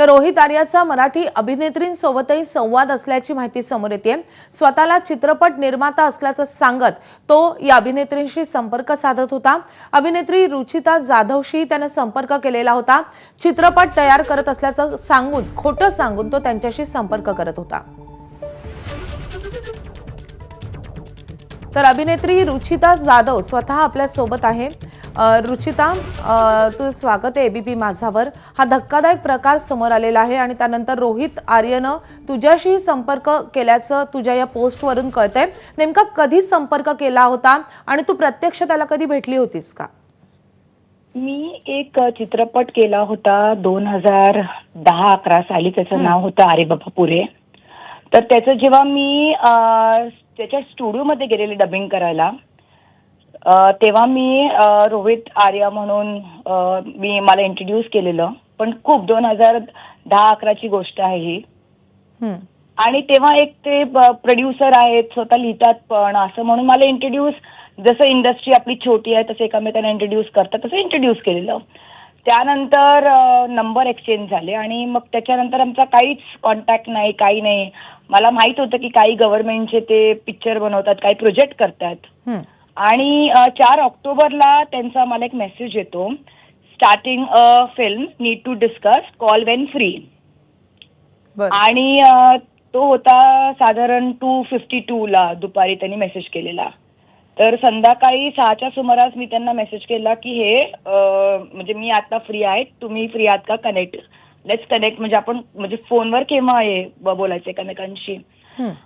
तर रोहित आर्याचा मराठी अभिनेत्रींसोबतही संवाद असल्याची माहिती समोर येते स्वतःला चित्रपट निर्माता असल्याचं सांगत तो या अभिनेत्रींशी संपर्क साधत होता. अभिनेत्री रुचिता जाधवशी त्यानं संपर्क केलेला होता. चित्रपट तयार करत असल्याचं सांगून खोटं सांगून तो त्यांच्याशी संपर्क करत होता. तर अभिनेत्री रुचिता जाधव स्वतः आपल्यासोबत आहे. रुचिता तुझं स्वागत आहे एबीपी माझावर हा धक्कादायक प्रकार समोर आलेला आहे आणि त्यानंतर रोहित आर्यनं तुझ्याशी संपर्क केल्याचं तुझ्या या पोस्टवरून कळतंय. नेमका कधी संपर्क केला होता आणि तू प्रत्यक्ष त्याला कधी भेटली होतीस का? मी एक चित्रपट केला होता दोन हजार दहा अकरा साली. त्याचं नाव होतं अरे बाबा पुरे. तर त्याचं जेव्हा मी त्याच्या स्टुडिओमध्ये गेलेले डबिंग करायला तेव्हा मी रोहित आर्या म्हणून मी मला इंट्रोड्यूस केलेलं. पण खूप दोन हजार दहा अकराची गोष्ट आहे ही. हं. आणि तेव्हा एक ते प्रोड्युसर आहेत स्वतः लिहितात पण असं म्हणून मला इंट्रोड्यूस जसं इंडस्ट्री आपली छोटी आहे तसं एकामेकांना इंट्रोड्यूस करतात तसं इंट्रोड्यूस केलेलं. त्यानंतर नंबर एक्सचेंज झाले आणि मग त्याच्यानंतर आमचा काहीच कॉन्टॅक्ट नाही काही नाही. मला माहीत होतं की काही गव्हर्नमेंटचे ते पिक्चर बनवतात काही प्रोजेक्ट करतात. आणि चार ऑक्टोबरला त्यांचा मला एक मेसेज येतो. Starting a film need to discuss call when free आणि तो होता साधारण टू फिफ्टी ला दुपारी त्यांनी मेसेज केलेला. तर संध्याकाळी सहाच्या सुमारास मी त्यांना मेसेज केला की हे म्हणजे मी आता फ्री आहे तुम्ही फ्री आहात का? कनेक्ट लेट्स कनेक्ट म्हणजे आपण म्हणजे फोनवर केव्हा हे ब- बोलायचं एकमेकांशी.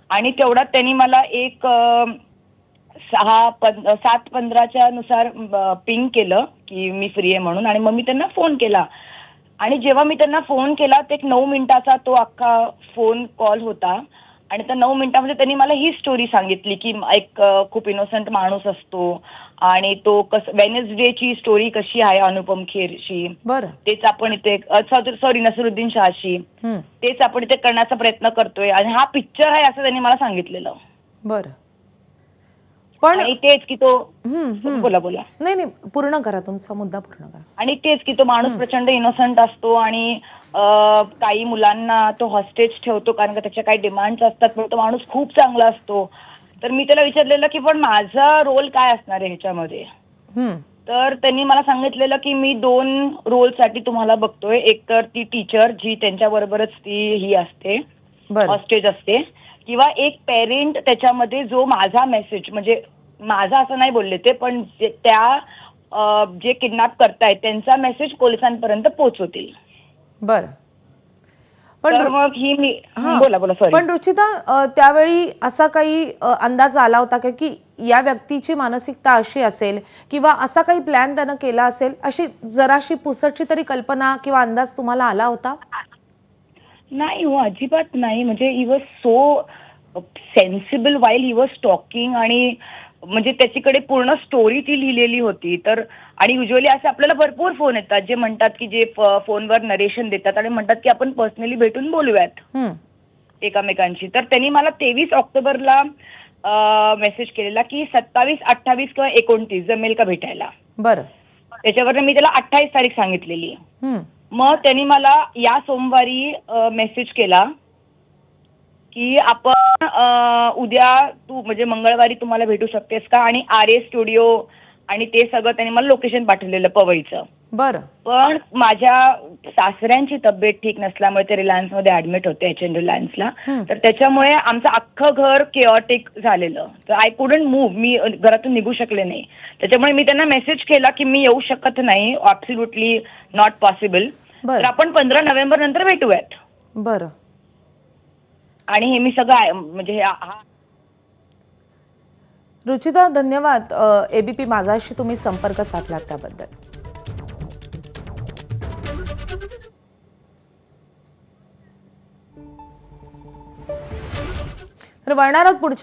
आणि तेवढ्यात त्यांनी मला एक सहा पं सात पंधराच्या नुसार पिंग केलं की मी फ्री आहे म्हणून आणि मग मी त्यांना फोन केला. आणि जेव्हा मी त्यांना फोन केला ते एक नऊ मिनिटाचा तो अख्खा फोन कॉल होता. आणि त्या नऊ मिनिटामध्ये त्यांनी मला ही स्टोरी सांगितली की एक खूप इनोसंट माणूस असतो आणि तो कस वेनेसडेची स्टोरी कशी आहे अनुपम खेरशी? बरं. तेच आपण इथे सॉरी नसरुद्दीन शहाशी. तेच आपण इथे करण्याचा प्रयत्न करतोय. आणि हा पिक्चर आहे असं त्यांनी मला सांगितलेलं. बरं. पण आणि तेच की तो. बोला बोला. नाही नाही पूर्ण करा तुमचा मुद्दा पूर्ण करा. आणि तेच की तो माणूस प्रचंड इनोसंट असतो आणि अं, काही मुलांना तो हॉस्टेज ठेवतो कारण का त्याच्या काही डिमांड्स असतात पण तो माणूस खूप चांगला असतो. तर मी त्याला विचारलेलं की पण माझा रोल काय असणार आहे ह्याच्यामध्ये? हं. तर त्यांनी मला सांगितलेलं की मी दोन रोलसाठी तुम्हाला बघतोय. एक तर ती टीचर जी त्यांच्याबरोबरच ती ही असते. बरं. हॉस्टेज असते. किंवा एक पेरेंट त्याच्यामध्ये जो माझा मेसेज म्हणजे माझा असं नाही बोलले ते पण जे- त्या अं, जे किडनॅप करतायत त्यांचा मेसेज पोलिसांपर्यंत पोहोचवतील. बरं. पण तर मग ही मी हा. बोला बोला सॉरी पण रुचिता अ, त्यावेळी असा काही अ, अंदाज आला होता का की या व्यक्तीची मानसिकता अशी असेल किंवा असा काही प्लॅन त्यानं केला असेल अशी जराशी पुसटची तरी कल्पना किंवा अंदाज तुम्हाला आला होता? नाही हो अजिबात नाही. म्हणजे he was so sensible while he was talking आणि म्हणजे त्याच्याकडे पूर्ण स्टोरी ती लिहिलेली होती. तर आणि युजली असे आपल्याला भरपूर फोन येतात जे म्हणतात की जे फोनवर नरेशन देतात आणि म्हणतात की आपण पर्सनली भेटून बोलूयात. एकामेकांशी. तर त्यांनी मला तेवीस ऑक्टोबरला मेसेज केलेला की सत्तावीस अठ्ठावीस किंवा एकोणतीस जमेल का भेटायला. बरं. त्याच्यावर मी त्याला अठ्ठावीस तारीख सांगितलेली. मग त्यांनी मला या सोमवारी मेसेज केला की आपण उद्या तू म्हणजे मंगळवारी तुम्हाला भेटू शकतेस का? आणि आर ए स्टुडिओ आणि ते सगळं त्यांनी मला लोकेशन पाठवलेलं पवईचं. बरं. पण माझ्या सासऱ्यांची तब्येत ठीक नसल्यामुळे ते रिलायन्समध्ये ऍडमिट होते एच एन रिलायन्सला. तर त्याच्यामुळे आमचं अख्खं घर केऑटिक झालेलं. तर आय कुडंट मूव्ह मी घरातून निघू शकले नाही. त्याच्यामुळे मी त्यांना मेसेज केला की मी येऊ शकत नाही. ॲब्सल्युटली नॉट पॉसिबल तर आपण पंधरा नोव्हेंबर नंतर भेटूयात. बरं. आणि हे मी सगळं आहे- म्हणजे हे- हा. रुचिता धन्यवाद. एबीपी माझाशी तुम्ही संपर्क साधलात त्याबद्दल. तर वळणार आहोत पुढच्या